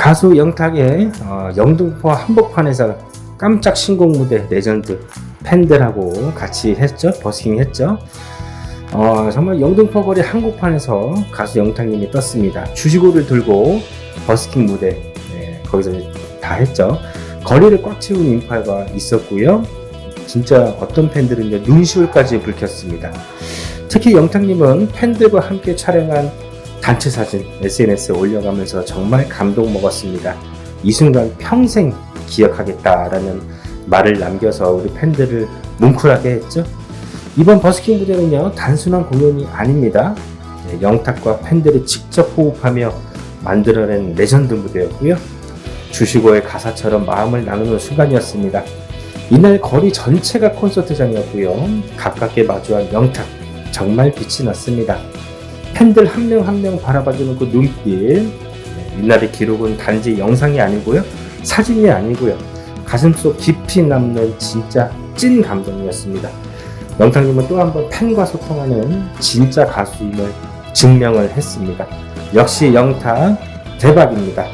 가수 영탁의 어, 영등포 한복판에서 깜짝 신곡 무대 레전드 팬들하고 같이 했죠? 버스킹 했죠? 어, 정말 영등포 거리 한복판에서 가수 영탁님이 떴습니다. 주시고를 들고 버스킹 무대 네, 거기서 다 했죠. 거리를 꽉 채운 인파가 있었고요. 진짜 어떤 팬들은 눈시울까지 붉혔습니다. 특히 영탁님은 팬들과 함께 촬영한 단체 사진 SNS에 올려가면서 정말 감동 먹었습니다. 이 순간 평생 기억하겠다라는 말을 남겨서 우리 팬들을 뭉클하게 했죠. 이번 버스킹 무대는요 단순한 공연이 아닙니다. 네, 영탁과 팬들이 직접 호흡하며 만들어낸 레전드 무대였고요. 주시고의 가사처럼 마음을 나누는 순간이었습니다. 이날 거리 전체가 콘서트장이었고요. 가깝게 마주한 영탁 정말 빛이 났습니다. 팬들 한 명 한 명 바라봐주는 그 눈빛. 네, 이날의 기록은 단지 영상이 아니고요. 사진이 아니고요. 가슴속 깊이 남는 진짜 찐 감동이었습니다. 영탁님은 또 한 번 팬과 소통하는 진짜 가수임을 증명을 했습니다. 역시 영탁 대박입니다